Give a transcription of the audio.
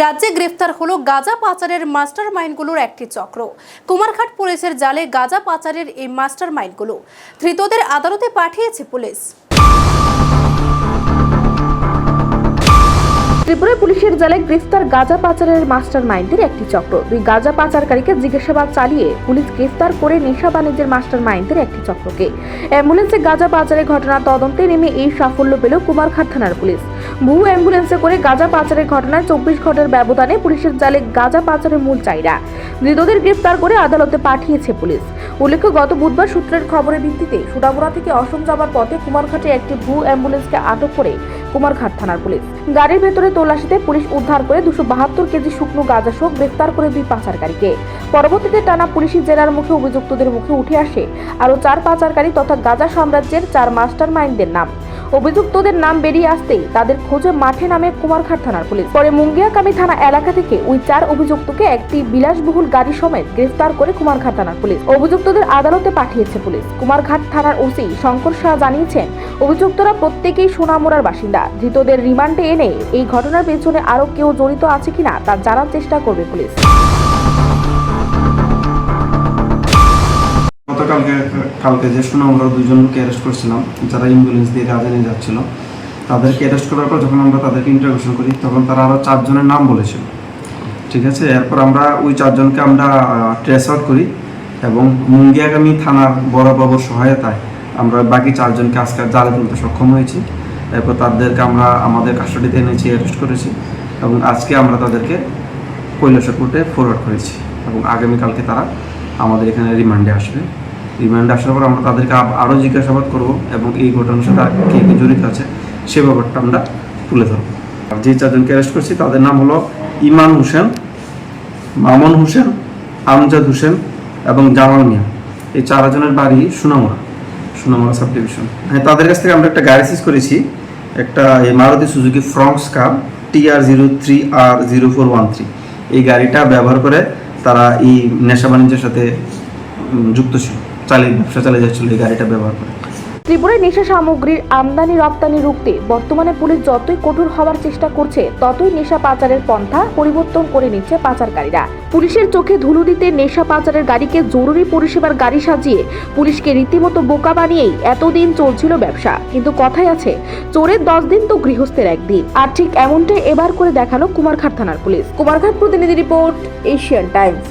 রাজ্যে গ্রেফতার হলো গাজা পাচারের মাস্টার মাইন্ডগুলোর একটি চক্র। কুমারঘাট পুলিশের জালে গাজা পাচারের এই মাস্টার মাইন্ডগুলো ধৃতদের আদালতে পাঠিয়েছে পুলিশ। ত্রিপুরা পুলিশের জালে গ্রেফতার গাজা পাচারের মাস্টার মাইন্ডের একটি চক্র। দুই গাঁজা পাচারকারীকে জিজ্ঞাসাবাদ চালিয়ে পুলিশ গ্রেফতার করে নেশা বাণিজ্যের মাস্টার মাইন্ডের একটি চক্রকে। অ্যাম্বুলেন্সে গাজা পাচারের ঘটনা তদন্তে নেমে এই সাফল্য পেল কুমারঘাট থানার পুলিশ। বহু অ্যাম্বুলেন্সে করে গাঁজা পাচারের ঘটনায় চব্বিশ ঘণ্টার ব্যবধানে পুলিশের জালে গাঁজা পাচারের মূল চাইরা ধৃতদের গ্রেফতার করে আদালতে পাঠিয়েছে পুলিশ। উল্লেখ্য, গত বুধবার সূত্রের খবরের ভিত্তিতে সুডামুড়া থেকে অসম যাবার পথে কুমারঘাটে একটি ভূ অ্যাম্বুলেন্সকে আটক করে কুমারঘাট থানার পুলিশ। গাড়ির ভেতরে তল্লাশিতে পুলিশ উদ্ধার করে দুশো বাহাত্তর কেজি শুকনো গাঁজা সহ গ্রেফতার করে দুই পাচারকারীকে। পরবর্তীতে টানা পুলিশি জেরার মুখে অভিযুক্তদের মুখে উঠে আসে। আরও চার পাচারকারী তথা গাঁজা সাম্রাজ্যের চার মাস্টার মাইন্ডদের নাম। অভিযুক্তদের নাম বেরিয়ে আসতেই তাদের খোঁজে মাঠে নামে কুমারঘাট থানার পুলিশ। পরে মুঙ্গিয়াকামি থানা এলাকা থেকে ওই চার অভিযুক্তকে একটি বিলাসবহুল গাড়ি সমেত গ্রেফতার করে কুমারঘাট থানার পুলিশ। অভিযুক্তদের আদালতে পাঠিয়েছে পুলিশ। কুমারঘাট থানার ওসি শঙ্কর শাহ জানিয়েছেন, অভিযুক্তরা প্রত্যেকেই সোনামুড়ার বাসিন্দা। ধৃতদের রিমান্ডে এনে এই ঘটনার পেছনে আরও কেউ জড়িত আছে কিনা তা জানার চেষ্টা করবে পুলিশ। গতকালকে কালকে যে শুনে আমরা দুজনকে অ্যারেস্ট করছিলাম, যারা অ্যাম্বুলেন্স দিয়ে রাজধানী যাচ্ছিল, তাদেরকে অ্যারেস্ট করার পর যখন আমরা তাদেরকে ইন্টারভিউশন করি, তখন তারা আরও চারজনের নাম বলেছিল। ঠিক আছে? এরপর আমরা ওই চারজনকে আমরা ট্রেস আউট করি এবং মুঙ্গিয়াগামী থানার বড়বাবুর সহায়তায় আমরা বাকি চারজনকে আজকে জালে তুলতে সক্ষম হয়েছি। এরপর তাদেরকে আমরা, আমাদের কাস্টডিতে এনেছি অ্যারেস্ট করেছি এবং আজকে আমরা তাদেরকে কৈলাসর কোর্টে ফরওয়ার্ড করেছি এবং আগামীকালকে তারা আমাদের এখানে রিমান্ডে আসবে। রিমান্ডে আসার পর আমরা তাদেরকে আরও জিজ্ঞাসাবাদ করব এবং এই ঘটনার সাথে কে কে জড়িত আছে সে ব্যাপারটা আমরা তুলে ধরব। আর যে চারজনকে অ্যারেস্ট করছি, তাদের নাম হলো ইমান হোসেন, মামুন হোসেন, আমজাদ হোসেন এবং জামাল মিয়া। এই চারজনের বাড়ি সুনামুড়া সুনামুড়া সাব ডিভিশন হ্যাঁ তাদের কাছ থেকে আমরা একটা গাড়ি সিজ করেছি। একটা Maruti Suzuki Fronx car TR zero three আর জিরো ফোর ওয়ান থ্রি এই গাড়িটা ব্যবহার করে তারা এই নেশা বাণিজ্যের সাথে যুক্ত ছিল। চালিয়ে ব্যবসা চালিয়ে যাচ্ছিল এই গাড়িটা ব্যবহার করে। ত্রিপুরায় নেশা সামগ্রীর আমদানি রপ্তানি রুখতে বর্তমানে পুলিশ যতই কঠোর হওয়ার চেষ্টা করছে ততই নেশা পাচারের পন্থা পরিবর্তন করে নিচ্ছে পাচারকারীরা। পুলিশের চোখে ধুলো দিতে নেশা পাচারের গাড়িকে জরুরি পরিষেবার গাড়ি সাজিয়ে পুলিশকে রীতিমতো বোকা বানিয়েই এতদিন চলছিল ব্যবসা। কিন্তু কথাই আছে চোরের দশ দিন তো গৃহস্থের একদিন। আর ঠিক এমনটাই এবার করে দেখাল কুমারঘাট থানার পুলিশ। কুমারঘাট প্রতিনিধি রিপোর্ট এশিয়ান টাইমস।